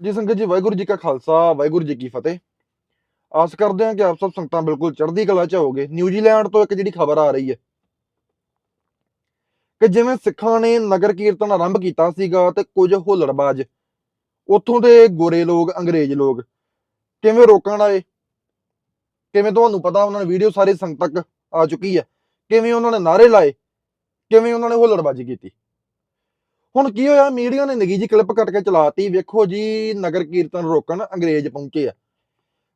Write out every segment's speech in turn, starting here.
ਜੀ ਸੰਗਤ ਜੀ, ਵਾਹਿਗੁਰੂ ਜੀ ਕਾ ਖਾਲਸਾ, ਵਾਹਿਗੁਰੂ ਜੀ ਕੀ ਫਤਿਹ। ਆਸ ਕਰਦੇ ਹਾਂ ਕਿ ਆਪ ਸਭ ਸੰਗਤਾਂ ਬਿਲਕੁਲ ਚੜ੍ਹਦੀ ਕਲਾ ਚ ਹੋਵੋਗੇ। ਨਿਊਜ਼ੀਲੈਂਡ ਤੋਂ ਇੱਕ ਜਿਹੜੀ ਖਬਰ ਆ ਰਹੀ ਹੈ ਕਿ ਜਿਵੇਂ ਸਿੱਖਾਂ ਨੇ ਨਗਰ ਕੀਰਤਨ ਆਰੰਭ ਕੀਤਾ ਸੀਗਾ ਤੇ ਕੁਝ ਹੁੱਲੜਬਾਜ਼, ਉੱਥੋਂ ਦੇ ਗੋਰੇ ਲੋਕ, ਅੰਗਰੇਜ਼ ਲੋਕ ਕਿਵੇਂ ਰੋਕਣ ਆਏ? ਕਿਵੇਂ ਤੁਹਾਨੂੰ ਪਤਾ ਉਹਨਾਂ ਨੇ ਵੀਡੀਓ ਸਾਰੇ ਸੰਗਤ ਤੱਕ ਆ ਚੁੱਕੀ ਹੈ? ਕਿਵੇਂ ਉਹਨਾਂ ਨੇ ਨਾਰੇ ਲਾਏ? ਕਿਵੇਂ ਉਹਨਾਂ ਨੇ ਹੁੱਲੜਬਾਜ਼ੀ ਕੀਤੀ? ਹੁਣ ਕੀ ਹੋਇਆ, ਮੀਡੀਆ ਨੇ ਨਿੱਗੀ ਜੀ ਕਲਿੱਪ ਕੱਟ ਕੇ ਚਲਾਤੀ, ਵੇਖੋ ਜੀ, ਨਗਰ ਕੀਰਤਨ ਰੋਕਣ ਅੰਗਰੇਜ਼ ਪਹੁੰਚੇ ਆ।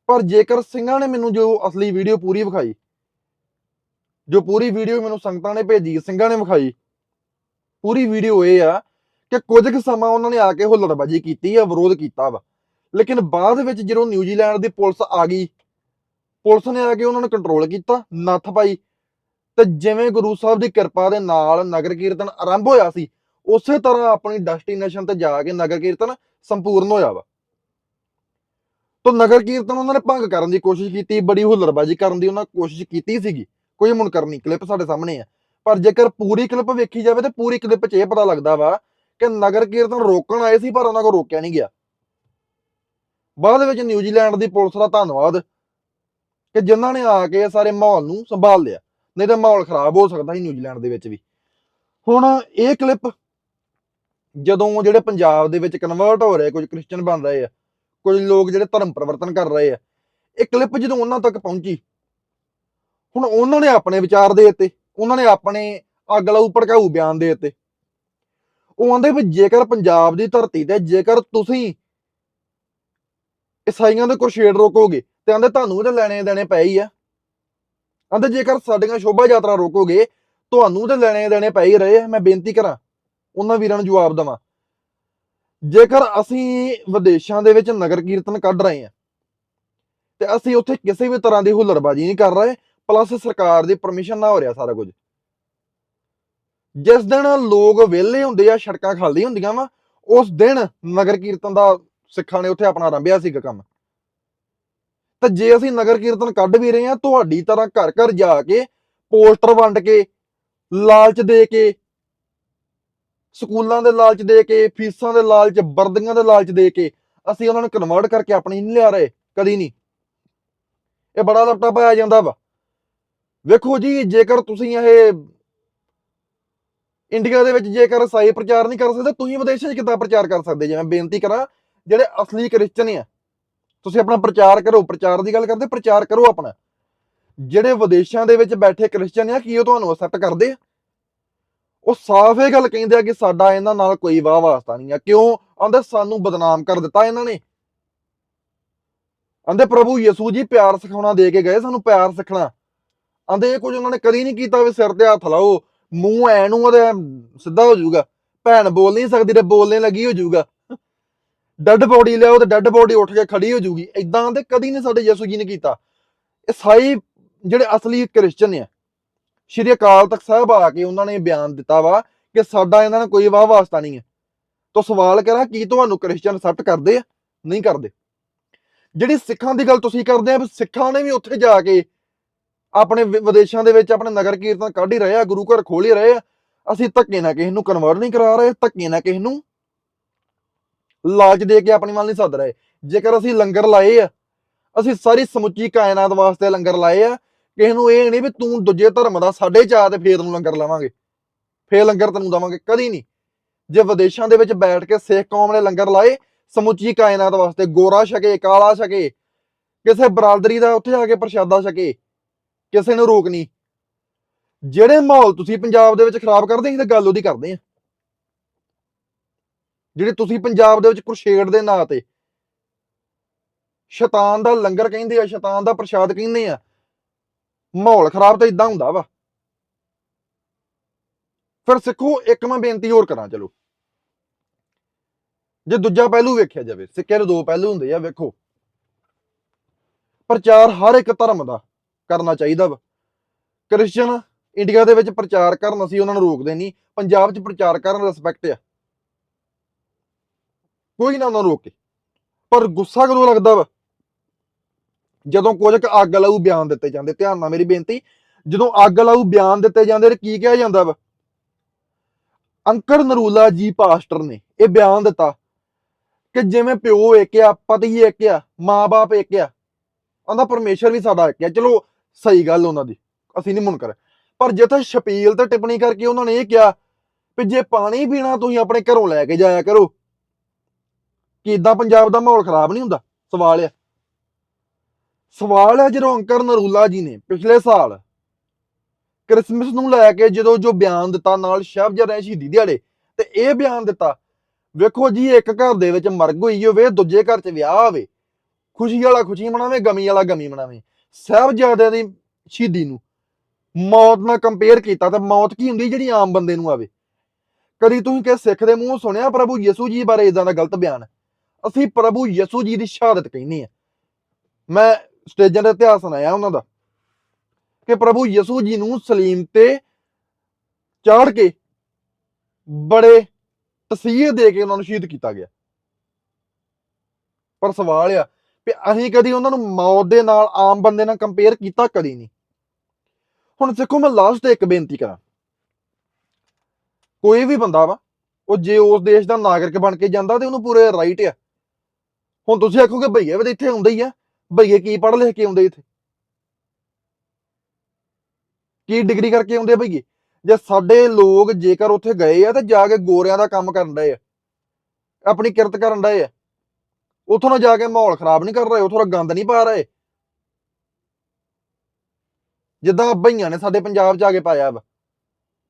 ਪਰ ਜੇਕਰ ਸਿੰਘਾਂ ਨੇ ਮੈਨੂੰ ਜੋ ਅਸਲੀ ਵੀਡੀਓ ਪੂਰੀ ਵਿਖਾਈ, ਜੋ ਪੂਰੀ ਵੀਡੀਓ ਮੈਨੂੰ ਸੰਗਤਾਂ ਨੇ ਭੇਜੀ, ਸਿੰਘਾਂ ਨੇ ਵਿਖਾਈ, ਪੂਰੀ ਵੀਡੀਓ ਇਹ ਆ ਕਿ ਕੁਝ ਕੁ ਸਮਾਂ ਉਹਨਾਂ ਨੇ ਆ ਕੇ ਹੁੱਲੜਬਾਜੀ ਕੀਤੀ ਆ, ਵਿਰੋਧ ਕੀਤਾ ਵਾ। ਲੇਕਿਨ ਬਾਅਦ ਵਿੱਚ ਜਦੋਂ ਨਿਊਜ਼ੀਲੈਂਡ ਦੀ ਪੁਲਿਸ ਆ ਗਈ, ਪੁਲਿਸ ਨੇ ਆ ਕੇ ਉਹਨਾਂ ਨੂੰ ਕੰਟਰੋਲ ਕੀਤਾ, ਨੱਥ ਪਾਈ। ਤੇ ਜਿਵੇਂ ਗੁਰੂ ਸਾਹਿਬ ਦੀ ਕਿਰਪਾ ਦੇ ਨਾਲ ਨਗਰ ਕੀਰਤਨ ਆਰੰਭ ਹੋਇਆ ਸੀ ਉਸੇ ਤਰ੍ਹਾਂ ਆਪਣੀ ਡੈਸਟੀਨੇਸ਼ਨ ਤੇ ਜਾ ਕੇ ਨਗਰ ਕੀਰਤਨ ਸੰਪੂਰਨ ਹੋਇਆ ਵਾ। ਤੋਂ ਨਗਰ ਕੀਰਤਨ ਉਹਨਾਂ ਨੇ ਭੰਗ ਕਰਨ ਦੀ ਕੋਸ਼ਿਸ਼ ਕੀਤੀ, ਬੜੀ ਹੁੱਲੜਬਾਜ਼ੀ ਕਰਨ ਦੀ ਉਹਨਾਂ ਕੋਸ਼ਿਸ਼ ਕੀਤੀ ਸੀਗੀ। ਕੋਈ ਮੁਨਕਰ ਨਹੀਂ ਕਲਿੱਪ ਸਾਡੇ ਸਾਹਮਣੇ ਆ। ਪਰ ਜੇਕਰ ਪੂਰੀ ਕਲਿੱਪ ਵੇਖੀ ਜਾਵੇ ਤਾਂ ਪੂਰੀ ਕਲਿੱਪ 'ਚ ਇਹ ਪਤਾ ਲੱਗਦਾ ਵਾ ਕਿ ਨਗਰ ਕੀਰਤਨ ਰੋਕਣ ਆਏ ਸੀ, ਪਰ ਉਹਨਾਂ ਕੋਲ ਰੋਕਿਆ ਨਹੀਂ ਗਿਆ। ਬਾਅਦ ਵਿੱਚ ਨਿਊਜ਼ੀਲੈਂਡ ਦੀ ਪੁਲਿਸ ਦਾ ਧੰਨਵਾਦ ਕਿ ਜਿਨ੍ਹਾਂ ਨੇ ਆ ਕੇ ਸਾਰੇ ਮਾਹੌਲ ਨੂੰ ਸੰਭਾਲ ਲਿਆ। ਨਹੀਂ ਤਾਂ ਮਾਹੌਲ ਖਰਾਬ ਹੋ ਸਕਦਾ ਸੀ ਨਿਊਜ਼ੀਲੈਂਡ ਦੇ ਵਿੱਚ ਵੀ। ਹੁਣ ਇਹ ਕਲਿੱਪ ਜਦੋਂ ਜਿਹੜੇ ਪੰਜਾਬ ਦੇ ਵਿੱਚ ਕਨਵਰਟ ਹੋ ਰਹੇ ਕੁਝ ਕ੍ਰਿਸਚੀਅਨ ਬਣ ਰਹੇ ਆ, ਕੁਝ ਲੋਕ ਜਿਹੜੇ ਧਰਮ ਪਰਿਵਰਤਨ ਕਰ ਰਹੇ ਆ, ਇਹ ਕਲਿੱਪ ਜਦੋਂ ਉਹਨਾਂ ਤੱਕ ਪਹੁੰਚੀ, ਹੁਣ ਉਹਨਾਂ ਨੇ ਆਪਣੇ ਵਿਚਾਰ ਦੇ ਦਿੱਤੇ, ਉਹਨਾਂ ਨੇ ਆਪਣੇ ਅੱਗ ਲਾਊ ਭੜਕਾਊ ਬਿਆਨ ਦੇ ਦਿੱਤੇ। ਉਹ ਆਂਦੇ ਵੀ ਜੇਕਰ ਪੰਜਾਬ ਦੀ ਧਰਤੀ ਤੇ, ਜੇਕਰ ਤੁਸੀਂ ਈਸਾਈਆਂ ਦੇ ਕੁਰਸ਼ੇੜ ਰੋਕੋਗੇ, ਤੇ ਆਂਦੇ ਤੁਹਾਨੂੰ ਤਾਂ ਲੈਣੇ ਦੇਣੇ ਪਏ ਹੀ ਆ। ਆਂਦੇ ਜੇਕਰ ਸਾਡੀਆਂ ਸ਼ੋਭਾ ਯਾਤਰਾ ਰੋਕੋਗੇ, ਤੁਹਾਨੂੰ ਤੇ ਲੈਣੇ ਦੇਣੇ ਪੈ ਹੀ ਰਹੇ ਮੈਂ ਬੇਨਤੀ ਕਰਾਂ। ਉਹਨਾਂ ਵੀਰਾਂ ਨੂੰ ਜਵਾਬ ਦਵਾਂ। ਜੇਕਰ ਅਸੀਂ ਵਿਦੇਸ਼ਾਂ ਦੇ ਵਿੱਚ ਨਗਰ ਕੀਰਤਨ ਕੱਢ ਰਹੇ ਹਾਂ, ਤੇ ਅਸੀਂ ਉੱਥੇ ਕਿਸੇ ਵੀ ਤਰ੍ਹਾਂ ਦੀ ਹੁੱਲੜਬਾਜ਼ੀ ਨਹੀਂ ਕਰ ਰਹੇ ਪਲੱਸ ਸਰਕਾਰ ਦੀ ਪਰਮਿਸ਼ਨ ਨਾਲ ਹੋ ਰਿਹਾ ਸਾਰਾ ਕੁਝ। ਜਿਸ ਦਿਨ ਲੋਕ ਵਿਹਲੇ ਹੁੰਦੇ ਆ ਸੜਕਾਂ ਖਾਲੀ ਹੁੰਦੀਆਂ ਵਾ, ਉਸ ਦਿਨ ਨਗਰ ਕੀਰਤਨ ਦਾ ਸਿੱਖਾਂ ਨੇ ਉੱਥੇ ਆਪਣਾ ਆਰੰਭਿਆ ਸੀਗਾ ਕੰਮ। ਤੇ ਜੇ ਅਸੀਂ ਨਗਰ ਕੀਰਤਨ ਕੱਢ ਵੀ ਰਹੇ ਹਾਂ, ਤੁਹਾਡੀ ਤਰ੍ਹਾਂ ਘਰ ਘਰ ਜਾ ਕੇ ਪੋਸਟਰ ਵੰਡ ਕੇ, ਲਾਲਚ ਦੇ ਕੇ ਸਕੂਲਾਂ ਦੇ ਲਾਲਚ ਦੇ ਕੇ, ਫੀਸਾਂ ਦੇ ਲਾਲਚ, ਵਰਦੀਆਂ ਦੇ ਲਾਲਚ ਦੇ ਕੇ ਅਸੀਂ ਉਹਨਾਂ ਨੂੰ ਕਨਵਰਟ ਕਰਕੇ ਆਪਣੀ ਨਹੀਂ ਲਿਆ ਰਹੇ, ਕਦੀ ਨਹੀਂ। ਇਹ ਬੜਾ ਲਪਟਾ ਪਾਇਆ ਜਾਂਦਾ ਵਾ। ਵੇਖੋ ਜੀ, ਜੇਕਰ ਤੁਸੀਂ ਇਹ ਇੰਡੀਆ ਦੇ ਵਿੱਚ ਜੇਕਰ ਸਾਈ ਪ੍ਰਚਾਰ ਨਹੀਂ ਕਰ ਸਕਦੇ, ਤੁਸੀਂ ਵਿਦੇਸ਼ਾਂ 'ਚ ਕਿੱਦਾਂ ਪ੍ਰਚਾਰ ਕਰ ਸਕਦੇ? ਜੇ ਮੈਂ ਬੇਨਤੀ ਕਰਾਂ, ਜਿਹੜੇ ਅਸਲੀ ਕ੍ਰਿਸਚਨ ਆ, ਤੁਸੀਂ ਆਪਣਾ ਪ੍ਰਚਾਰ ਕਰੋ, ਪ੍ਰਚਾਰ ਦੀ ਗੱਲ ਕਰਦੇ, ਪ੍ਰਚਾਰ ਕਰੋ ਆਪਣਾ। ਜਿਹੜੇ ਵਿਦੇਸ਼ਾਂ ਦੇ ਵਿੱਚ ਬੈਠੇ ਕ੍ਰਿਸਚਨ ਆ, ਕੀ ਉਹ ਤੁਹਾਨੂੰ ਅਸੈਪਟ ਕਰਦੇ ਆ? ਉਹ ਸਾਫ਼ ਇਹ ਗੱਲ ਕਹਿੰਦੇ ਆ ਕਿ ਸਾਡਾ ਇਹਨਾਂ ਨਾਲ ਕੋਈ ਵਾਹ ਵਾਸਤਾ ਨਹੀਂ ਆ। ਕਿਉਂ? ਆਂਦੇ ਸਾਨੂੰ ਬਦਨਾਮ ਕਰ ਦਿੱਤਾ ਇਹਨਾਂ ਨੇ। ਆਂਦੇ ਪ੍ਰਭੂ ਯਿਸੂ ਜੀ ਪਿਆਰ ਸਿਖਾਉਣਾ ਦੇ ਕੇ ਗਏ, ਸਾਨੂੰ ਪਿਆਰ ਸਿੱਖਣਾ। ਆਂਦੇ ਇਹ ਕੁਝ ਉਹਨਾਂ ਨੇ ਕਦੀ ਨਹੀਂ ਕੀਤਾ ਵੀ ਸਿਰ ਤੇ ਹੱਥ ਲਾਓ। ਮੂੰਹ ਐ ਨੂੰ ਉਹਦੇ ਸਿੱਧਾ ਹੋ ਜਾਊਗਾ। ਭੈਣ ਬੋਲ ਨਹੀਂ ਸਕਦੀ ਤੇ ਬੋਲਣੇ ਲੱਗੀ ਹੋ ਜਾਊਗਾ। ਡੈੱਡ ਬੋਡੀ ਲਿਆਓ ਤੇ ਡੈੱਡ ਬੋਡੀ ਉੱਠ ਕੇ ਖੜੀ ਹੋ ਜਾਊਗੀ। ਇਦਾਂ ਦੇ ਕਦੀ ਨਹੀਂ ਸਾਡੇ ਯਿਸੂ ਜੀ ਨੇ ਕੀਤਾ। ਇਹ ਜਿਹੜੇ ਅਸਲੀ ਕ੍ਰਿਸਚਨ ਆ ਸ਼੍ਰੀ ਅਕਾਲ ਤਖਤ ਸਾਹਿਬ ਆ ਕੇ ਉਹਨਾਂ ਨੇ ਬਿਆਨ ਦਿੱਤਾ ਵਾ ਕਿ ਸਾਡਾ ਇਹਨਾਂ ਨਾਲ ਕੋਈ ਵਾਹ ਵਾਸਤਾ ਨਹੀਂ ਹੈ। ਤਾਂ ਸਵਾਲ ਕਰਾਂ, ਕੀ ਤੁਹਾਨੂੰ ਕ੍ਰਿਸਚੀਅਨ ਅਸੈਪਟ ਕਰਦੇ ਆ? ਨਹੀਂ ਕਰਦੇ। ਜਿਹੜੀ ਸਿੱਖਾਂ ਦੀ ਗੱਲ ਤੁਸੀਂ ਕਰਦੇ ਆ ਸਿੱਖਾਂ ਨੇ ਵੀ ਉੱਥੇ ਜਾ ਕੇ ਆਪਣੇ ਵਿਦੇਸ਼ਾਂ ਦੇ ਵਿੱਚ ਆਪਣੇ ਨਗਰ ਕੀਰਤਨ ਕੱਢ ਹੀ ਰਹੇ ਆ, ਗੁਰੂ ਘਰ ਖੋਲ ਹੀ ਰਹੇ ਆ। ਅਸੀਂ ਧੱਕੇ ਨਾਲ ਕਿਸੇ ਨੂੰ ਕਨਵਰਟ ਨਹੀਂ ਕਰਾ ਰਹੇ, ਧੱਕੇ ਨਾਲ ਕਿਸੇ ਨੂੰ ਲਾਲਚ ਦੇ ਕੇ ਆਪਣੀ ਵੱਲ ਨਹੀਂ ਸੱਦ ਰਹੇ। ਜੇਕਰ ਅਸੀਂ ਲੰਗਰ ਲਾਏ ਆ, ਅਸੀਂ ਸਾਰੀ ਸਮੁੱਚੀ ਕਾਇਨਾਤ ਵਾਸਤੇ ਲੰਗਰ ਲਾਏ ਆ ਕਿਸੇ ਨੂੰ ਇਹ ਨਹੀਂ ਵੀ ਤੂੰ ਦੂਜੇ ਧਰਮ ਦਾ, ਸਾਡੇ ਚਾਹ ਤੇ ਫੇਰ ਨੂੰ ਲੰਗਰ ਲਾਵਾਂਗੇ। ਫੇਰ ਲੰਗਰ ਤੈਨੂੰ ਦਵਾਂਗੇ, ਕਦੀ ਨਹੀਂ। ਜੇ ਵਿਦੇਸ਼ਾਂ ਦੇ ਵਿੱਚ ਬੈਠ ਕੇ ਸਿੱਖ ਕੌਮ ਨੇ ਲੰਗਰ ਲਾਏ, ਸਮੁੱਚੀ ਕਾਇਨਾਤ ਵਾਸਤੇ, ਗੋਰਾ ਛਕੇ, ਕਾਲਾ ਛਕੇ, ਕਿਸੇ ਬਰਾਦਰੀ ਦਾ ਉੱਥੇ ਆ ਕੇ ਪ੍ਰਸ਼ਾਦਾ ਛਕੇ, ਕਿਸੇ ਨੂੰ ਰੋਕ ਨਹੀਂ। ਜਿਹੜੇ ਮਾਹੌਲ ਤੁਸੀਂ ਪੰਜਾਬ ਦੇ ਵਿੱਚ ਖਰਾਬ ਕਰਦੇ ਸੀ ਤਾਂ ਗੱਲ ਉਹਦੀ ਕਰਦੇ ਆ ਜਿਹੜੇ ਤੁਸੀਂ ਪੰਜਾਬ ਦੇ ਵਿੱਚ ਕੁਰਸ਼ੇਡ ਦੇ ਨਾਂ ਤੇ ਸ਼ੈਤਾਨ ਦਾ ਲੰਗਰ ਕਹਿੰਦੇ ਆ, ਸ਼ੈਤਾਨ ਦਾ ਪ੍ਰਸ਼ਾਦ ਕਹਿੰਦੇ ਆ ਮਾਹੌਲ ਖਰਾਬ ਤਾਂ ਇਦਾਂ ਹੁੰਦਾ ਵਾ। ਫਿਰ ਸਿੱਖੋ, ਇੱਕ ਮੈਂ ਬੇਨਤੀ ਹੋਰ ਕਰਾਂ, ਚਲੋ। ਜੇ ਦੂਜਾ ਪਹਿਲੂ ਵੇਖਿਆ ਜਾਵੇ, ਸਿੱਕੇ ਦੇ ਦੋ ਪਹਿਲੂ ਹੁੰਦੇ ਆ, ਵੇਖੋ। ਪ੍ਰਚਾਰ ਹਰ ਇੱਕ ਧਰਮ ਦਾ ਕਰਨਾ ਚਾਹੀਦਾ ਵਾ। ਕ੍ਰਿਸਚੀਅਨ ਇੰਡੀਆ ਦੇ ਵਿੱਚ ਪ੍ਰਚਾਰ ਕਰਨ ਅਸੀਂ ਉਹਨਾਂ ਨੂੰ ਰੋਕਦੇ ਨਹੀਂ, ਪੰਜਾਬ 'ਚ ਪ੍ਰਚਾਰ ਕਰਨ ਰਿਸਪੈਕਟ ਆ। ਕੋਈ ਨਾ ਉਹਨਾਂ ਨੂੰ ਰੋਕੇ। ਪਰ ਗੁੱਸਾ ਕਦੋਂ ਲੱਗਦਾ ਵਾ? ਜਦੋਂ ਕੁਝ ਕੁ ਅੱਗ ਲਾਊ ਬਿਆਨ ਦਿੱਤੇ ਜਾਂਦੇ, ਧਿਆਨ ਨਾਲ ਮੇਰੀ ਬੇਨਤੀ, ਜਦੋਂ ਅੱਗ ਲਾਊ ਬਿਆਨ ਦਿੱਤੇ ਜਾਂਦੇ ਤੇ ਕੀ ਕਿਹਾ ਜਾਂਦਾ ਵਾ? ਅੰਕਰ ਨਰੂਲਾ ਜੀ ਪਾਸਟਰ ਨੇ ਇਹ ਬਿਆਨ ਦਿੱਤਾ ਕਿ ਜਿਵੇਂ ਪਿਓ ਇੱਕ ਆ ਪਤੀ ਇੱਕ ਆ ਮਾਂ-ਬਾਪ ਇੱਕ ਆ ਉਹਦਾ ਪਰਮੇਸ਼ਰ ਵੀ ਸਾਡਾ ਇੱਕ ਆ ਚਲੋ, ਸਹੀ ਗੱਲ ਉਹਨਾਂ ਦੀ, ਅਸੀਂ ਨਹੀਂ ਮੁਨਕਰ। ਪਰ ਜਿੱਥੇ ਸ਼ਪੀਲ ਤੇ ਟਿੱਪਣੀ ਕਰਕੇ ਉਹਨਾਂ ਨੇ ਇਹ ਕਿਹਾ ਵੀ ਜੇ ਪਾਣੀ ਪੀਣਾ ਤੁਸੀਂ ਆਪਣੇ ਘਰੋਂ ਲੈ ਕੇ ਜਾਇਆ ਕਰੋ, ਕਿ ਇਦਾਂ ਪੰਜਾਬ ਦਾ ਮਾਹੌਲ ਖਰਾਬ ਨਹੀਂ ਹੁੰਦਾ? ਸਵਾਲ ਆ। ਸਵਾਲ ਹੈ ਜਦੋਂ ਅੰਕਰ ਨਰੂਲਾ ਜੀ ਨੇ ਪਿਛਲੇ ਸਾਲ ਕ੍ਰਿਸਮਸ ਨੂੰ ਲੈ ਕੇ ਜਦੋਂ ਜੋ ਬਿਆਨ ਦਿੱਤਾ ਨਾਲ ਸ਼ਬਜਰਾਂ ਸ਼ਹੀਦੀ ਦਿਹਾੜੇ ਤੇ ਇਹ ਬਿਆਨ ਦਿੱਤਾ, ਵੇਖੋ ਜੀ, ਇੱਕ ਘਰ ਦੇ ਵਿੱਚ ਮਰਗ ਹੋਈ ਹੋਵੇ, ਦੂਜੇ ਘਰ 'ਚ ਵਿਆਹ ਹੋਵੇ, ਖੁਸ਼ੀ ਵਾਲਾ ਖੁਸ਼ੀ ਮਨਾਵੇ, ਗਮੀ ਵਾਲਾ ਗਮੀ ਮਨਾਵੇ, ਸਾਹਿਬਜ਼ਾਦਿਆਂ ਦੀ ਸ਼ਹੀਦੀ ਨੂੰ ਮੌਤ ਨਾਲ ਕੰਪੇਅਰ ਕੀਤਾ ਤਾਂ ਮੌਤ ਕੀ ਹੁੰਦੀ ਜਿਹੜੀ ਆਮ ਬੰਦੇ ਨੂੰ ਆਵੇ? ਕਦੀ ਤੁਸੀਂ ਕਿ ਸਿੱਖ ਦੇ ਮੂੰਹ ਸੁਣਿਆ ਪ੍ਰਭੂ ਯਿਸੂ ਜੀ ਬਾਰੇ ਇਦਾਂ ਦਾ ਗਲਤ ਬਿਆਨ? ਅਸੀਂ ਪ੍ਰਭੂ ਯਿਸੂ ਜੀ ਦੀ ਸ਼ਹਾਦਤ ਕਹਿੰਦੇ ਆ ਮੈਂ ਸਟੇਜਾਂ ਦਾ ਇਤਿਹਾਸ ਸੁਣਾਇਆ ਉਹਨਾਂ ਦਾ ਕਿ ਪ੍ਰਭੂ ਯਿਸੂ ਜੀ ਨੂੰ ਸਲੀਮ ਤੇ ਚਾੜ ਕੇ ਬੜੇ ਤਸੀਹੇ ਦੇ ਕੇ ਉਹਨਾਂ ਨੂੰ ਸ਼ਹੀਦ ਕੀਤਾ ਗਿਆ। ਪਰ ਸਵਾਲ ਆ ਵੀ ਅਸੀਂ ਕਦੀ ਉਹਨਾਂ ਨੂੰ ਮੌਤ ਦੇ ਨਾਲ ਆਮ ਬੰਦੇ ਨਾਲ ਕੰਪੇਅਰ ਕੀਤਾ ਕਦੀ ਨਹੀਂ। ਹੁਣ ਸਿੱਖੋ, ਮੈਂ ਲਾਸਟ ਤੇ ਇੱਕ ਬੇਨਤੀ ਕਰਾਂ। ਕੋਈ ਵੀ ਬੰਦਾ ਵਾ, ਉਹ ਜੇ ਉਸ ਦੇਸ਼ ਦਾ ਨਾਗਰਿਕ ਬਣ ਕੇ ਜਾਂਦਾ ਤੇ ਉਹਨੂੰ ਪੂਰੇ ਰਾਈਟ ਆ। ਹੁਣ ਤੁਸੀਂ ਆਖੋਗੇ ਭਈਏ ਵੀ ਤਾਂ ਇੱਥੇ ਹੁੰਦੇ ਹੀ ਆ। ਭਈਏ ਕੀ ਪੜ੍ਹ ਲਿਖ ਕੇ ਆਉਂਦੇ ਇੱਥੇ? ਕੀ ਡਿਗਰੀ ਕਰਕੇ ਆਉਂਦੇ ਆ ਭਈਏ ਜੇ ਸਾਡੇ ਲੋਕ ਜੇਕਰ ਉੱਥੇ ਗਏ ਆ ਤੇ ਜਾ ਕੇ ਗੋਰਿਆਂ ਦਾ ਕੰਮ ਕਰਨ ਡਏ ਆ, ਆਪਣੀ ਕਿਰਤ ਕਰਨ ਡਏ ਆ, ਉਥੋਂ ਨਾ ਜਾ ਕੇ ਮਾਹੌਲ ਖਰਾਬ ਨਹੀਂ ਕਰ ਰਹੇ, ਉਥੋਂ ਦਾ ਗੰਦ ਨਹੀਂ ਪਾ ਰਹੇ। ਜਿੱਦਾਂ ਭਈਆਂ ਨੇ ਸਾਡੇ ਪੰਜਾਬ 'ਚ ਆ ਕੇ ਪਾਇਆ ਵਾ,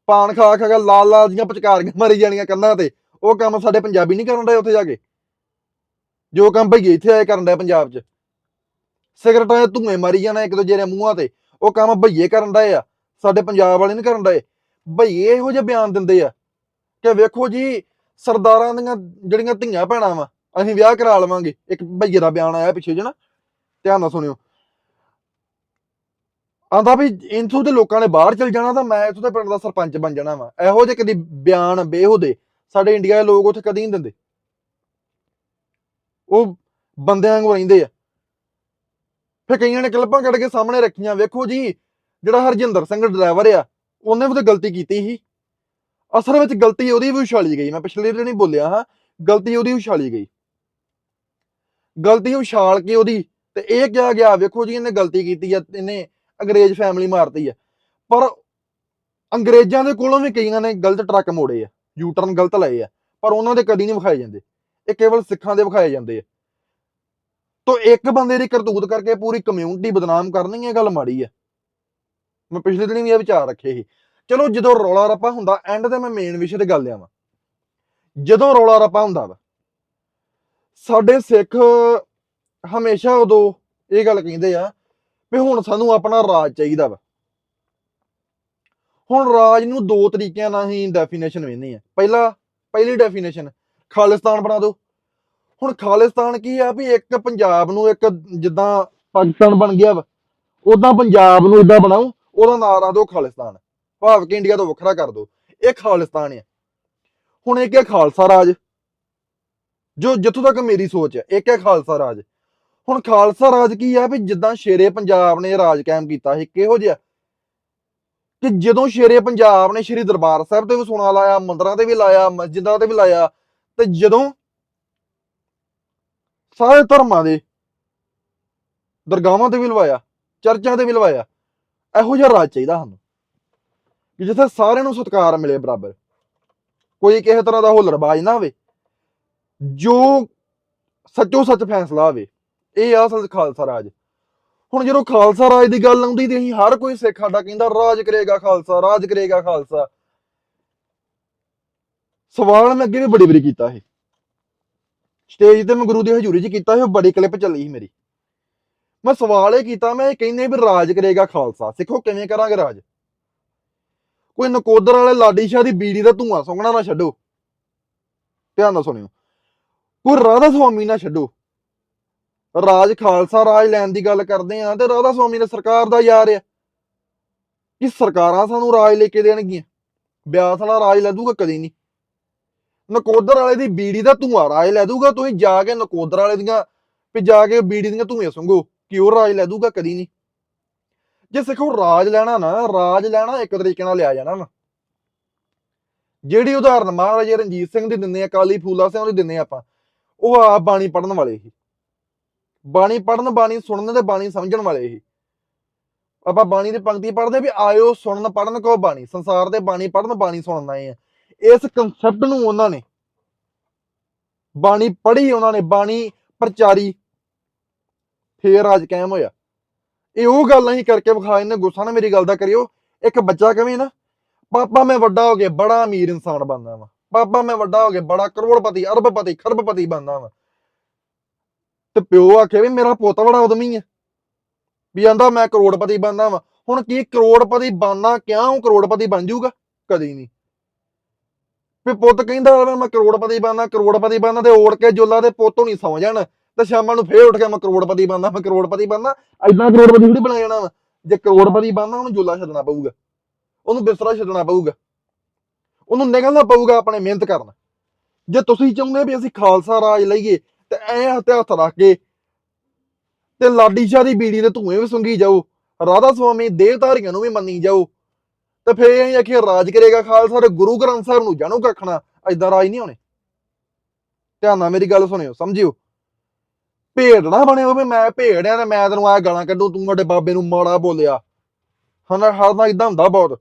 ਪਾਨ ਖਾ ਖਾ ਕੇ ਲਾਲ ਲਾਲ ਜੀਆਂ ਪਚਕਾਰੀਆਂ ਮਾਰੀ ਜਾਣੀਆਂ ਕੰਨਾਂ ਤੇ, ਉਹ ਕੰਮ ਸਾਡੇ ਪੰਜਾਬੀ ਨਹੀਂ ਕਰਨ ਡਏ ਉੱਥੇ ਜਾ ਕੇ। ਜੋ ਕੰਮ ਭਈਏ ਇੱਥੇ ਆਏ ਕਰਨ ਡਏ ਪੰਜਾਬ 'ਚ। ਸਿਗਰਟਾਂ ਦੇ ਧੂਏ ਮਾਰੀ ਜਾਣਾ ਇੱਕ ਦੂਜੇ ਦੇ ਮੂੰਹਾਂ ਤੇ। ਉਹ ਕੰਮ ਭਈਏ ਕਰਨ ਦਾ ਆ। ਸਾਡੇ ਪੰਜਾਬ ਵਾਲੇ ਨਹੀਂ ਕਰਨ ਦਾ ਭਈਏ ਇਹੋ ਜਿਹੇ ਬਿਆਨ ਦਿੰਦੇ ਆ ਕਿ ਵੇਖੋ ਜੀ, ਸਰਦਾਰਾਂ ਦੀਆਂ ਜਿਹੜੀਆਂ ਧੀਆਂ ਭੈਣਾਂ ਵਾ, ਅਸੀਂ ਵਿਆਹ ਕਰਾ ਲਵਾਂਗੇ। ਇੱਕ ਭਈਏ ਦਾ ਬਿਆਨ ਆਇਆ ਪਿੱਛੇ ਜਣਾ ਧਿਆਨ ਨਾਲ ਸੁਣਿਓ। ਆਂਦਾ ਵੀ ਇੰਥੋਂ ਦੇ ਲੋਕਾਂ ਨੇ ਬਾਹਰ ਚਲ ਜਾਣਾ ਤਾਂ ਮੈਂ ਇੱਥੋਂ ਦੇ ਪਿੰਡ ਦਾ ਸਰਪੰਚ ਬਣ ਜਾਣਾ ਵਾ। ਇਹੋ ਜਿਹੇ ਕਦੀ ਬਿਆਨ ਬੇਹੂਦੇ ਸਾਡੇ ਇੰਡੀਆ ਦੇ ਲੋਕ ਉੱਥੇ ਕਦੀ ਨਹੀਂ ਦਿੰਦੇ। ਉਹ ਬੰਦਿਆਂ ਵਾਂਗੂ ਰਹਿੰਦੇ ਆ। ਫਿਰ ਕਈਆਂ ਨੇ ਕਲਿੱਪਾਂ ਕੱਢ ਕੇ ਸਾਹਮਣੇ ਰੱਖੀਆਂ। ਵੇਖੋ ਜੀ, ਜਿਹੜਾ ਹਰਜਿੰਦਰ ਸਿੰਘ ਡਰਾਈਵਰ ਆ, ਉਹਨੇ ਵੀ ਤਾਂ ਗਲਤੀ ਕੀਤੀ ਸੀ। ਅਸਲ ਵਿੱਚ ਗਲਤੀ ਉਹਦੀ ਵੀ ਉਛਾਲੀ ਗਈ। ਮੈਂ ਪਿਛਲੇ ਦਿਨ ਹੀ ਬੋਲਿਆ ਹਾਂ, ਗਲਤੀ ਉਹਦੀ ਉਛਾਲੀ ਗਈ। ਗਲਤੀ ਉਛਾਲ ਕੇ ਉਹਦੀ, ਤੇ ਇਹ ਕਿਹਾ ਗਿਆ, ਵੇਖੋ ਜੀ, ਇਹਨੇ ਗਲਤੀ ਕੀਤੀ ਆ, ਇਹਨੇ ਅੰਗਰੇਜ਼ ਫੈਮਿਲੀ ਮਾਰਤੀ ਆ। ਪਰ ਅੰਗਰੇਜ਼ਾਂ ਦੇ ਕੋਲੋਂ ਵੀ ਕਈਆਂ ਨੇ ਗਲਤ ਟਰੱਕ ਮੋੜੇ ਆ ਯੂ ਟਰਨ ਗਲਤ ਲਏ ਆ, ਪਰ ਉਹਨਾਂ ਦੇ ਕਦੀ ਨਹੀਂ ਵਿਖਾਏ ਜਾਂਦੇ। ਇਹ ਕੇਵਲ ਸਿੱਖਾਂ ਦੇ ਵਿਖਾਏ ਜਾਂਦੇ ਆ। ਤੋਂ ਇੱਕ ਬੰਦੇ ਦੀ ਕਰਤੂਤ ਕਰਕੇ ਪੂਰੀ ਕਮਿਊਨਿਟੀ ਬਦਨਾਮ ਕਰਨੀ ਇਹ ਗੱਲ ਮਾੜੀ ਆ ਮੈਂ ਪਿਛਲੇ ਦਿਨ ਵੀ ਇਹ ਵਿਚਾਰ ਰੱਖੇ ਸੀ। ਚਲੋ ਜਦੋਂ ਰੌਲਾ ਰੱਪਾ ਹੁੰਦਾ ਐਂਡ ਤੇ ਮੈਂ ਮੇਨ ਵਿਸ਼ੇ ਤੇ ਗੱਲ ਆਵਾਂ ਜਦੋਂ ਰੌਲਾ ਰੱਪਾ ਹੁੰਦਾ ਵਾ, ਸਾਡੇ ਸਿੱਖ ਹਮੇਸ਼ਾ ਉਦੋਂ ਇਹ ਗੱਲ ਕਹਿੰਦੇ ਆ ਵੀ ਹੁਣ ਸਾਨੂੰ ਆਪਣਾ ਰਾਜ ਚਾਹੀਦਾ ਵਾ। ਹੁਣ ਰਾਜ ਨੂੰ ਦੋ ਤਰੀਕਿਆਂ ਨਾਲ ਹੀ ਡੈਫੀਨੇਸ਼ਨ ਵੇਖਦੇ ਆ। ਪਹਿਲਾ, ਪਹਿਲੀ ਡੈਫੀਨੇਸ਼ਨ ਖਾਲਿਸਤਾਨ ਬਣਾ ਦਿਓ। ਹੁਣ ਖਾਲਿਸਤਾਨ ਕੀ ਆ ਵੀ ਇੱਕ ਪੰਜਾਬ ਨੂੰ ਇੱਕ ਜਿੱਦਾਂ ਪਾਕਿਸਤਾਨ ਬਣ ਗਿਆ ਵਾ ਉਦਾਂ ਪੰਜਾਬ ਨੂੰ ਇਦਾਂ ਬਣਾਓ, ਉਹਦਾ ਨਾਂ ਰਾ ਦਿਓ ਖਾਲਿਸਤਾਨ। ਭਾਵ ਕਿ ਇੰਡੀਆ ਤੋਂ ਵੱਖਰਾ ਕਰ ਦਿਓ, ਇਹ ਖਾਲਿਸਤਾਨ ਆ। ਹੁਣ ਇੱਕ ਹੈ ਖਾਲਸਾ ਰਾਜ, ਜੋ ਜਿੱਥੋਂ ਤੱਕ ਮੇਰੀ ਸੋਚ ਹੈ, ਇੱਕ ਹੈ ਖਾਲਸਾ ਰਾਜ। ਹੁਣ ਖਾਲਸਾ ਰਾਜ ਕੀ ਆ ਵੀ ਜਿੱਦਾਂ ਸ਼ੇਰੇ ਪੰਜਾਬ ਨੇ ਰਾਜ ਕਾਇਮ ਕੀਤਾ ਸੀ ਕਿਹੋ ਜਿਹਾ। ਕਿ ਜਦੋਂ ਸ਼ੇਰੇ ਪੰਜਾਬ ਨੇ ਸ਼੍ਰੀ ਦਰਬਾਰ ਸਾਹਿਬ ਤੇ ਵੀ ਸੋਨਾ ਲਾਇਆ, ਮੰਦਰਾਂ ਤੇ ਵੀ ਲਾਇਆ, ਮਸਜਿਦਾਂ ਤੇ ਵੀ ਲਾਇਆ, ਤੇ ਜਦੋਂ ਸਾਰੇ ਧਰਮਾਂ ਦੇ ਦਰਗਾਹਾਂ ਤੇ ਵੀ ਲਵਾਇਆ, ਚਰਚਾਂ ਤੇ ਵੀ ਲਵਾਇਆ, ਇਹੋ ਜਿਹਾ ਰਾਜ ਚਾਹੀਦਾ ਸਾਨੂੰ ਕਿ ਜਿੱਥੇ ਸਾਰਿਆਂ ਨੂੰ ਸਤਿਕਾਰ ਮਿਲੇ ਬਰਾਬਰ। ਕੋਈ ਕਿਸੇ ਤਰ੍ਹਾਂ ਦਾ ਹੁਲੜਬਾਜ਼ ਨਾ ਹੋਵੇ, ਜੋ ਸੱਚੋ ਸੱਚ ਫੈਸਲਾ ਹੋਵੇ, ਇਹ ਆ ਅਸਲ ਖਾਲਸਾ ਰਾਜ। ਹੁਣ ਜਦੋਂ ਖਾਲਸਾ ਰਾਜ ਦੀ ਗੱਲ ਆਉਂਦੀ ਤੇ ਅਸੀਂ ਹਰ ਕੋਈ ਸਿੱਖ ਸਾਡਾ ਕਹਿੰਦਾ ਰਾਜ ਕਰੇਗਾ ਖਾਲਸਾ, ਰਾਜ ਕਰੇਗਾ ਖਾਲਸਾ। ਸਵਾਲ ਮੈਂ ਅੱਗੇ ਵੀ ਬੜੀ ਬੜੀ ਕੀਤਾ ਇਹ ਸਟੇਜ ਤੇ ਮੈਂ ਗੁਰੂ ਦੀ ਹਜ਼ੂਰੀ 'ਚ ਕੀਤਾ ਸੀ, ਉਹ ਬੜੀ ਕਲਿੱਪ ਚੱਲੀ ਸੀ ਮੇਰੀ। ਮੈਂ ਸਵਾਲ ਇਹ ਕੀਤਾ, ਮੈਂ ਇਹ ਕਹਿੰਦੇ ਵੀ ਰਾਜ ਕਰੇਗਾ ਖਾਲਸਾ। ਸਿੱਖੋ ਕਿਵੇਂ ਕਰਾਂਗੇ ਰਾਜ? ਕੋਈ ਨਕੋਦਰ ਵਾਲੇ ਲਾਡੀ ਸ਼ਾਹ ਦੀ ਬੀੜੀ ਦਾ ਧੂਆਂ ਸੁੰਘਣਾ ਨਾ ਛੱਡੋ। ਧਿਆਨ ਨਾਲ ਸੁਣਿਓ। ਕੋਈ ਰਾਧਾ ਸੁਆਮੀ ਨਾ ਛੱਡੋ। ਰਾਜ ਖਾਲਸਾ, ਰਾਜ ਲੈਣ ਦੀ ਗੱਲ ਕਰਦੇ ਆ ਤੇ ਰਾਧਾ ਸੁਆਮੀ ਨੇ ਸਰਕਾਰ ਦਾ ਯਾਰ ਆ। ਕਿ ਸਰਕਾਰਾਂ ਸਾਨੂੰ ਰਾਜ ਲੈ ਕੇ ਦੇਣਗੀਆਂ? ਬਿਆਸ ਵਾਲਾ ਰਾਜ ਲੈ ਦੂਗਾ, ਕਦੀ ਨਹੀਂ। ਨਕੋਦਰ ਵਾਲੇ ਦੀ ਬੀੜੀ ਦਾ ਧੂਆਂ ਰਾਜ ਲੈ ਦੂਗਾ ਤੁਸੀਂ ਜਾ ਕੇ ਨਕੋਦਰ ਵਾਲੇ ਦੀਆਂ ਵੀ ਜਾ ਕੇ ਬੀੜੀ ਦੀਆਂ ਧੂਆਂ ਸੁੰਘੋ ਕਿ ਉਹ ਰਾਜ ਲੈ ਦੂਗਾ ਕਦੀ ਨਹੀਂ। ਜੇ ਸਿੱਖੋ ਰਾਜ ਲੈਣਾ ਨਾ, ਰਾਜ ਲੈਣਾ ਇੱਕ ਤਰੀਕੇ ਨਾਲ ਲਿਆ ਜਾਣਾ ਵਾ। ਜਿਹੜੀ ਉਦਾਹਰਨ ਮਹਾਰਾਜਾ ਰਣਜੀਤ ਸਿੰਘ ਦੀ ਦਿੰਦੇ ਆ ਕਾਲੀ ਫੂਲਾ ਸਿੰਘ ਦੀ ਦਿੰਦੇ ਆ ਆਪਾਂ, ਉਹ ਆ ਬਾਣੀ ਪੜਨ ਵਾਲੇ ਸੀ। ਬਾਣੀ ਪੜਨ ਬਾਣੀ ਸੁਣਨ ਤੇ ਬਾਣੀ ਸਮਝਣ ਵਾਲੇ ਸੀ। ਆਪਾਂ ਬਾਣੀ ਦੀ ਪੰਕਤੀ ਪੜ੍ਹਦੇ ਵੀ ਆਇਓ ਸੁਣਨ ਪੜਨ ਕੋ ਬਾਣੀ, ਸੰਸਾਰ ਦੇ ਬਾਣੀ ਪੜਨ ਬਾਣੀ ਸੁਣਨ ਆਏ ਆ। ਇਸ ਕਨਸੈਪਟ ਨੂੰ ਉਹਨਾਂ ਨੇ ਬਾਣੀ ਪੜ੍ਹੀ, ਉਹਨਾਂ ਨੇ ਬਾਣੀ ਪ੍ਰਚਾਰੀ ਫੇਰ ਅੱਜ ਕਾਇਮ ਹੋਇਆ। ਇਹ ਉਹ ਗੱਲ ਅਸੀਂ ਕਰਕੇ ਵਿਖਾ ਇਹਨੇ ਗੁੱਸਾ ਨਾ ਮੇਰੀ ਗੱਲ ਦਾ ਕਰਿਓ। ਇੱਕ ਬੱਚਾ ਕਹੇ ਨਾ, ਪਾਪਾ ਮੈਂ ਵੱਡਾ ਹੋ ਕੇ ਬੜਾ ਅਮੀਰ ਇਨਸਾਨ ਬਣਦਾ ਵਾ। ਪਾਪਾ ਮੈਂ ਵੱਡਾ ਹੋ ਕੇ ਬੜਾ ਕਰੋੜਪਤੀ, ਅਰਬਪਤੀ, ਖਰਬਪਤੀ ਬਣਦਾ ਵਾ। ਤੇ ਪਿਓ ਆਖੇ ਵੀ ਮੇਰਾ ਪੁੱਤ ਬੜਾ ਉਦਮੀ ਆ। ਵੀ ਆਂਦਾ ਮੈਂ ਕਰੋੜਪਤੀ ਬਣਦਾ ਵਾ। ਹੁਣ ਕੀ ਕਰੋੜਪਤੀ ਬਣਨਾ, ਕਿਉਂ ਕਰੋੜਪਤੀ ਬਣ ਜਾਊਗਾ? ਕਦੀ ਨਹੀਂ। ਵੀ ਪੁੱਤ ਕਹਿੰਦਾ ਮੈਂ ਕਰੋੜਪਤੀ ਬਣਨਾ ਕਰੋੜਪਤੀ ਬਣਨਾ ਤੇ ਓੜ ਕੇ ਜੁੱਲਾ ਦੇ ਪੁੱਤ ਨਹੀਂ ਸੌ ਜਾਣ। ਤੇ ਸ਼ਾਮਾਂ ਨੂੰ ਫੇਰ ਉੱਠ ਕੇ ਮੈਂ ਕਰੋੜਪਤੀ ਬਣਨਾ, ਮੈਂ ਕਰੋੜਪਤੀ ਬਣਨਾ, ਐਦਾਂ ਕਰੋੜਪਤੀ ਥੋੜੀ ਬਣਾ ਜਾਣਾ ਜੇ ਕਰੋੜਪਤੀ ਬਣਨਾ, ਉਹਨੂੰ ਜੁੱਲਾ ਛੱਡਣਾ ਪਊਗਾ। ਉਹਨੂੰ ਬਿਸਤਰਾ ਛੱਡਣਾ ਪਊਗਾ। ਉਹਨੂੰ ਨਿਕਲਣਾ ਪਊਗਾ ਆਪਣੇ ਮਿਹਨਤ ਕਰਨ। ਜੇ ਤੁਸੀਂ ਚਾਹੁੰਦੇ ਵੀ ਅਸੀਂ ਖਾਲਸਾ ਰਾਜ ਲਈਏ, ਤੇ ਐ ਹੱਥ ਹੱਥ ਰੱਖ ਕੇ ਤੇ ਲਾਡੀ ਸ਼ਾਹ ਦੀ ਬੀੜੀ ਦੇ ਧੂਏ ਵੀ ਸੁੰਗੀ ਜਾਓ, ਰਾਧਾ ਸੁਆਮੀ ਦੇਵਧਾਰੀਆਂ ਨੂੰ ਵੀ ਮੰਨੀ ਜਾਓ ਤੇ ਫੇਰ ਅਸੀਂ ਆਖੀਏ ਰਾਜ ਕਰੇਗਾ ਖਾਲਸਾ ਤੇ ਗੁਰੂ ਗ੍ਰੰਥ ਸਾਹਿਬ ਨੂੰ ਜਾਣੂ ਕੱਖਣਾ ਐਦਾਂ ਰਾਜ ਨਹੀਂ ਹੋਣੇ। ਧਿਆਨ ਨਾਲ ਮੇਰੀ ਗੱਲ ਸੁਣਿਓ, ਸਮਝਿਓ। ਭੇਡ ਨਾ ਬਣਿਓ ਵੀ ਮੈਂ ਭੇਡ ਆ ਤੇ ਮੈਂ ਤੈਨੂੰ ਆ ਗਾਲਾਂ ਕੱਢੂ, ਤੂੰ ਸਾਡੇ ਬਾਬੇ ਨੂੰ ਮਾੜਾ ਬੋਲਿਆ। ਹਨਾ, ਹਰ ਨਾਲ ਇਦਾਂ ਹੁੰਦਾ ਬਹੁਤ।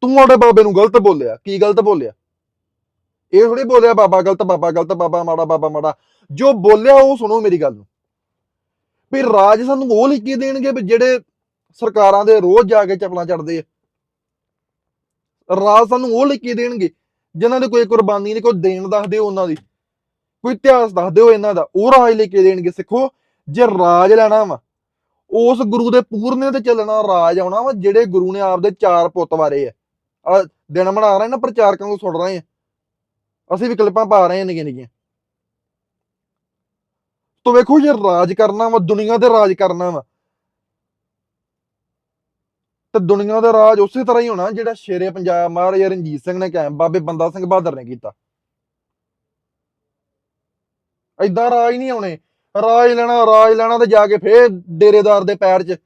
ਤੂੰ ਸਾਡੇ ਬਾਬੇ ਨੂੰ ਗਲਤ ਬੋਲਿਆ, ਕੀ ਗਲਤ ਬੋਲਿਆ? ਇਹ ਥੋੜੀ ਬੋਲਿਆ, ਬਾਬਾ ਗਲਤ ਬਾਬਾ ਗਲਤ, ਬਾਬਾ ਮਾੜਾ ਬਾਬਾ ਮਾੜਾ। ਜੋ ਬੋਲਿਆ, ਉਹ ਸੁਣੋ ਮੇਰੀ ਗੱਲ ਨੂੰ। ਵੀ ਰਾਜ ਸਾਨੂੰ ਉਹ ਲਿਖ ਕੇ ਦੇਣਗੇ ਵੀ ਜਿਹੜੇ ਸਰਕਾਰਾਂ ਦੇ ਰੋਜ਼ ਜਾ ਕੇ ਚਪਲਾਂ ਚੜਦੇ ਆ। ਰਾਜ ਸਾਨੂੰ ਉਹ ਲਿਖ ਕੇ ਦੇਣਗੇ, ਜਿਨ੍ਹਾਂ ਦੇ ਕੋਈ ਕੁਰਬਾਨੀ ਨਹੀਂ, ਕੋਈ ਦੇਣ ਦੱਸ ਦਿਓ ਉਹਨਾਂ ਦੀ, ਕੋਈ ਇਤਿਹਾਸ ਦੱਸ ਦਿਓ ਇਹਨਾਂ ਦਾ, ਉਹ ਰਾਜ ਲੈ ਕੇ ਦੇਣਗੇ। ਸਿੱਖੋ, ਜੇ ਰਾਜ ਲੈਣਾ ਵਾ, ਉਸ ਗੁਰੂ ਦੇ ਪੂਰਨੇ ਤੇ ਚੱਲਣਾ ਰਾਜ ਆਉਣਾ ਵਾ, ਜਿਹੜੇ ਗੁਰੂ ਨੇ ਆਪਦੇ ਚਾਰ ਪੁੱਤ ਵਾਰੇ ਆ। ਆ ਦਿਨ ਬਣਾ ਰਹੇ ਨਾ, ਪ੍ਰਚਾਰਕਾਂ ਨੂੰ ਸੁਣ ਰਹੇ ਆ। ਅਸੀਂ ਵੀ ਕਲਿੱਪਾਂ ਪਾ ਰਹੇ ਹਾਂ ਨਿੱਕੀਆਂ ਨਿੱਕੀਆਂ ਤੋ ਵੇਖੋ ਜੇ ਰਾਜ ਕਰਨਾ ਵਾ, ਦੁਨੀਆ ਤੇ ਰਾਜ ਕਰਨਾ ਵਾ ਤੇ ਦੁਨੀਆ ਦਾ ਰਾਜ ਉਸੇ ਤਰ੍ਹਾਂ ਹੀ ਹੋਣਾ ਜਿਹੜਾ ਸ਼ੇਰੇ ਪੰਜਾਬ ਮਹਾਰਾਜਾ ਰਣਜੀਤ ਸਿੰਘ ਨੇ ਕਾਇਮ, ਬਾਬੇ ਬੰਦਾ ਸਿੰਘ ਬਹਾਦਰ ਨੇ ਕੀਤਾ। ਏਦਾਂ ਰਾਜ ਨਹੀਂ ਆਉਣੇ। ਰਾਜ ਲੈਣਾ ਰਾਜ ਲੈਣਾ ਤੇ ਜਾ ਕੇ ਫੇਰ ਡੇਰੇਦਾਰ ਦੇ ਪੈਰ 'ਚ।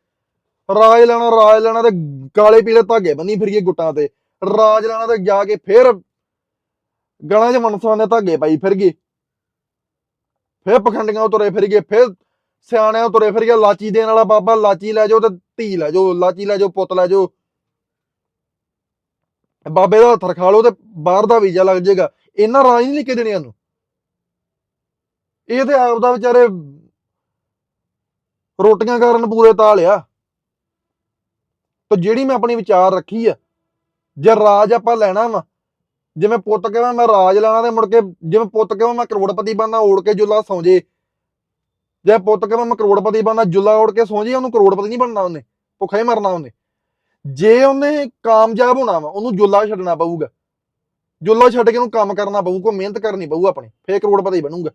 ਰਾਜ ਲੈਣਾ ਰਾਜ ਲੈਣਾ ਤੇ ਕਾਲੇ ਪੀਲੇ ਧਾਗੇ ਬੰਨੀ ਫਿਰੀਏ ਗੁੱਟਾਂ ਤੇ। ਰਾਜ ਲੈਣਾ ਤੇ ਜਾ ਕੇ ਫੇਰ ਗਲਾਂ 'ਚ ਮਨਸਾਂ ਦੇ ਧਾਗੇ ਪਾਈ ਫਿਰ ਗਏ ਫੇਰ ਪਖੰਡੀਆਂ ਤੁਰੇ ਫਿਰ ਗਏ ਫੇਰ ਸਿਆਣਿਆਂ ਤੁਰੇ ਫਿਰ ਗਿਆ ਲਾਚੀ ਦੇਣ ਵਾਲਾ ਬਾਬਾ, ਲਾਚੀ ਲੈ ਜਾਓ ਤੇ ਧੀ ਲੈ ਜਾਓ, ਲਾਚੀ ਲੈ ਜਾਓ, ਪੁੱਤ ਲੈ ਜਾਓ। ਬਾਬੇ ਦਾ ਹੱਥ ਰਖਾ ਲਓ ਤੇ ਬਾਹਰ ਦਾ ਵੀਜ਼ਾ ਲੱਗ ਜਾਏਗਾ। ਇਹਨਾਂ ਰਾਜ ਨਹੀਂ ਲਿਖੇ ਦੇਣੇ ਨੂੰ ਇਹ ਤੇ ਆਪ ਦਾ ਵਿਚਾਰੇ ਰੋਟੀਆਂ ਕਾਰਨ ਪੂਰੇ ਤਾਲਿਆ ਤੇ ਜਿਹੜੀ ਮੈਂ ਆਪਣੀ ਵਿਚਾਰ ਰੱਖੀ ਆ, ਜੇ ਰਾਜ ਆਪਾਂ ਲੈਣਾ ਵਾ, ਜਿਵੇਂ ਪੁੱਤ ਕਹੇ ਮੈਂ ਰਾਜ ਲੈਣਾ ਤੇ ਮੁੜ ਕੇ, ਜਿਵੇਂ ਪੁੱਤ ਕਹੇ ਮੈਂ ਕਰੋੜਪਤੀ ਬਣਨਾ, ਓੜ ਕੇ ਜੁਲਾ ਸੌਂ ਜੇ ਜੇ ਪੁੱਤ ਕਹੇ ਮੈਂ ਕਰੋੜਪਤੀ ਬਣਨਾ, ਜੁੱਲਾ ਓੜ ਕੇ ਸੌਂ ਜੇ ਉਹਨੂੰ ਕਰੋੜਪਤੀ ਨਹੀਂ ਬਣਨਾ ਉਹਨੇ, ਭੁੱਖਾ ਹੀ ਮਰਨਾ ਉਹਨੇ। ਜੇ ਉਹਨੇ ਕਾਮਯਾਬ ਹੋਣਾ ਵਾ, ਉਹਨੂੰ ਜੁੱਲਾ ਛੱਡਣਾ ਪਊਗਾ। ਜੁੱਲਾ ਛੱਡ ਕੇ ਉਹਨੂੰ ਕੰਮ ਕਰਨਾ ਪਊ ਕੋ ਮਿਹਨਤ ਕਰਨੀ ਪਊ ਆਪਣੀ, ਫੇਰ ਕਰੋੜਪਤੀ ਬਣੂਗਾ।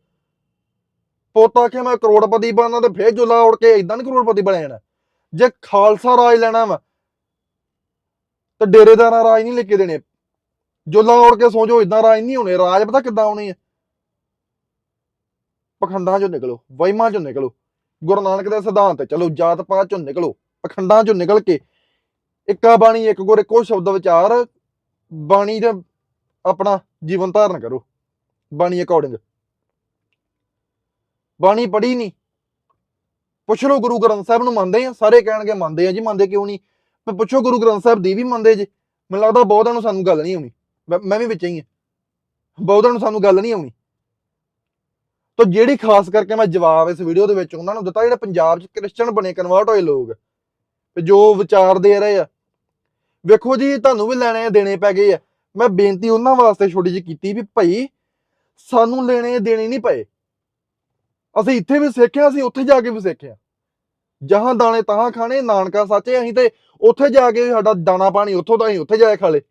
ਪੁੱਤ ਆਖੇ ਮੈਂ ਕਰੋੜਪਤੀ ਬਣਨਾ ਤੇ ਫੇਰ ਜੁੱਲਾ ਓੜ ਕੇ ਇਦਾਂ ਨਹੀਂ ਕਰੋੜਪਤੀ ਬਣ ਜਾਣਾ। ਜੇ ਖਾਲਸਾ ਰਾਜ ਲੈਣਾ ਵਾ, ਤੇ ਡੇਰੇਦਾਰਾਂ ਰਾਜ ਨਹੀਂ ਲੈ ਕੇ ਦੇਣੇ। ਜੁੱਲਾ ਓੜ ਕੇ ਸੌਂ ਜਾਓ ਇਦਾਂ ਰਾਜ ਨਹੀਂ ਹੋਣੇ, ਰਾਜ ਪਤਾ ਕਿੱਦਾਂ ਆਉਣੇ ਆ? ਪਖੰਡਾਂ ਚੋਂ ਨਿਕਲੋ, ਵਹਿਮਾਂ ਚੋਂ ਨਿਕਲੋ, ਗੁਰੂ ਨਾਨਕ ਦੇ ਸਿਧਾਂਤ, ਚਲੋ ਜਾਤ ਪਾਤ ਚੋਂ ਨਿਕਲੋ, ਪਖੰਡਾਂ ਚੋਂ ਨਿਕਲ ਕੇ ਇੱਕਾ ਬਾਣੀ, ਇੱਕ ਗੁਰ, ਇੱਕੋ ਸ਼ਬਦ ਵਿਚਾਰ, ਬਾਣੀ ਦਾ ਆਪਣਾ ਜੀਵਨ ਧਾਰਨ ਕਰੋ, ਬਾਣੀ ਅਕੋਰਡਿੰਗ ਬਾਣੀ ਪੜ੍ਹੀ ਨਹੀਂ ਪੁੱਛ ਲਓ ਗੁਰੂ ਗ੍ਰੰਥ ਸਾਹਿਬ ਨੂੰ ਮੰਨਦੇ ਆ, ਸਾਰੇ ਕਹਿਣਗੇ ਮੰਨਦੇ ਆ ਜੀ, ਮੰਨਦੇ ਕਿਉਂ ਨਹੀਂ ਪਰ ਪੁੱਛੋ ਗੁਰੂ ਗ੍ਰੰਥ ਸਾਹਿਬ ਦੀ ਵੀ ਮੰਨਦੇ ਜੀ। ਮੈਨੂੰ ਲੱਗਦਾ ਬਹੁਤਾਂ ਨੂੰ ਸਾਨੂੰ ਗੱਲ ਨਹੀਂ ਆਉਣੀ। ਮੈਂ- ਮੈਂ ਵੀ ਵਿੱਚ ਹੀ ਆ। ਬਹੁਤਾਂ ਨੂੰ ਸਾਨੂੰ ਗੱਲ ਨਹੀਂ ਆਉਣੀ। ਤਾਂ ਜਿਹੜੀ ਖਾਸ ਕਰਕੇ ਮੈਂ ਜਵਾਬ ਇਸ ਵੀਡੀਓ ਦੇ ਵਿੱਚ ਉਹਨਾਂ ਨੂੰ ਦਿੱਤਾ, ਜਿਹੜੇ ਪੰਜਾਬ 'ਚ ਕ੍ਰਿਸਚੀਅਨ ਬਣੇ ਕਨਵਰਟ ਹੋਏ ਲੋਕ। ਤੇ ਜੋ ਵਿਚਾਰ ਦੇ ਰਹੇ ਆ। ਵੇਖੋ ਜੀ, ਤੁਹਾਨੂੰ ਵੀ ਲੈਣੇ ਦੇਣੇ ਪੈ ਗਏ ਆ। ਮੈਂ ਬੇਨਤੀ ਉਹਨਾਂ ਵਾਸਤੇ ਛੋਟੀ ਜਿਹੀ ਕੀਤੀ ਵੀ ਭਾਈ, ਸਾਨੂੰ ਲੈਣੇ ਦੇਣੇ ਨਹੀਂ ਪਏ। ਅਸੀਂ ਇੱਥੇ ਵੀ ਸਿੱਖਿਆ, ਅਸੀਂ ਉੱਥੇ ਜਾ ਕੇ ਵੀ ਸਿੱਖਿਆ। ਜਹਾਂ ਦਾਣੇ ਤਹਾਂ ਖਾਣੇ, ਨਾਨਕਾ ਸੱਚੇ, ਅਸੀਂ ਤੇ ਉੱਥੇ ਜਾ ਕੇ ਸਾਡਾ ਦਾਣਾ ਪਾਣੀ, ਉੱਥੋਂ ਦਾ ਅਸੀਂ ਉੱਥੇ ਜਾ ਕੇ ਖਾ ਲੇ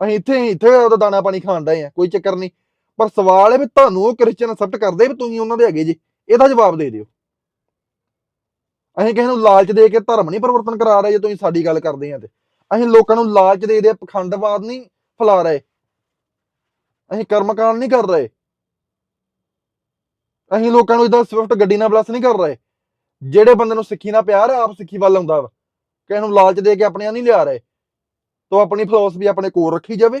ਅਸੀਂ ਇੱਥੇ ਅਸੀਂ ਇੱਥੇ ਉਹਦਾ ਦਾਣਾ ਪਾਣੀ ਖਾਣ ਡਏ ਆ, ਕੋਈ ਚੱਕਰ ਨਹੀਂ। ਪਰ ਸਵਾਲ ਹੈ ਵੀ ਤੁਹਾਨੂੰ ਉਹ ਕ੍ਰਿਸਚੀਅਨ ਅਸੈਪਟ ਕਰਦੇ ਵੀ ਤੁਸੀਂ ਉਹਨਾਂ ਦੇ ਹੈਗੇ ਜੀ, ਇਹਦਾ ਜਵਾਬ ਦੇ ਦਿਓ। ਅਸੀਂ ਕਿਸੇ ਨੂੰ ਲਾਲਚ ਦੇ ਕੇ ਧਰਮ ਨਹੀਂ ਪਰਿਵਰਤਨ ਕਰਾ ਰਹੇ ਜੇ ਤੁਸੀਂ ਸਾਡੀ ਗੱਲ ਕਰਦੇ ਆ ਤੇ। ਅਸੀਂ ਲੋਕਾਂ ਨੂੰ ਲਾਲਚ ਦੇ ਦੇ, ਪਖੰਡਵਾਦ ਨਹੀਂ ਫੈਲਾ ਰਹੇ। ਅਸੀਂ ਕਰਮਕਾਂਡ ਨਹੀਂ ਕਰ ਰਹੇ। ਅਸੀਂ ਲੋਕਾਂ ਨੂੰ ਇਦਾਂ ਸਵਿਫਟ ਗੱਡੀ ਨਾਲ ਬਲਸ ਨਹੀਂ ਕਰ ਰਹੇ। ਜਿਹੜੇ ਬੰਦੇ ਨੂੰ ਸਿੱਖੀ ਨਾਲ ਪਿਆਰ ਹੈ ਆਪ ਸਿੱਖੀ ਵੱਲ ਆਉਂਦਾ ਵਾ। ਕਿਸੇ ਨੂੰ ਲਾਲਚ ਦੇ ਕੇ ਆਪਣੇ ਆਪਣੀਆਂ ਨਹੀਂ ਲਿਆ ਰਹੇ। ਤੋ ਆਪਣੀ ਫਿਲਾਸਫੀ ਆਪਣੇ ਕੋਲ ਰੱਖੀ ਜਾਵੇ।